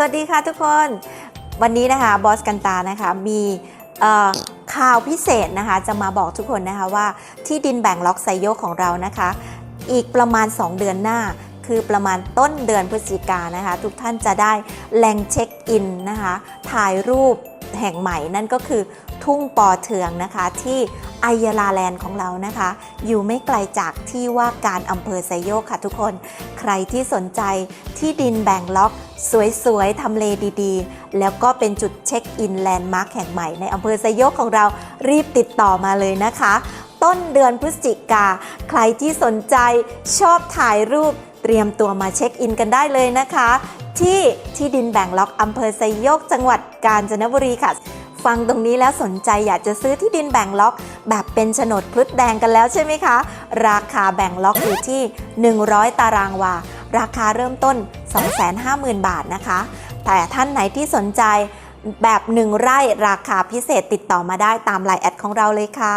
สวัสดีค่ะทุกคน วันนี้นะคะบอสกันตานะคะมีข่าวพิเศษนะคะ จะมาบอกทุกคนนะคะว่าที่ดินแบ่งล็อกไซโยกของเรานะคะ อีกประมาณ 2 เดือนหน้า คือประมาณต้นเดือนพฤศจิกานนะคะ ทุกท่านจะได้แหล่งเช็คอินนะคะ ถ่ายรูปแห่งใหม่นั่นก็คือ ทุ่งปอเทืองนะคะ ที่ไอยาลาแลนด์ของเรานะคะ อยู่ไม่ไกลจากที่ว่าการอำเภอไซโยกค่ะทุกคน ใครที่สนใจที่ดินแบ่งล็อก สวยๆทำเลดีๆ แล้วก็เป็นจุดเช็คอินแลนด์มาร์คแห่งใหม่ในอำเภอไซโยกของเรารีบติดต่อมาเลยนะคะ ต้นเดือนพฤศจิกา ใครที่สนใจชอบถ่ายรูปเตรียมตัวมาเช็คอินกันได้เลยนะคะ ที่ที่ดินแบ่งล็อกอำเภอไซโยกจังหวัดกาญจนบุรีค่ะ ฟังตรงนี้แล้วสนใจอยากจะซื้อที่ดินแบ่งล็อก แบบเป็นโฉนดพลุดแดงกันแล้วใช่ไหมคะ ราคาแบ่งล็อกอยู่ที่ 100 ตารางวา ราคาเริ่มต้น 250,000 บาทนะคะ แต่ท่านไหนที่สนใจแบบ 1 ไร่ราคาพิเศษติดต่อมาได้ตามไลน์แอดของเราเลยค่ะ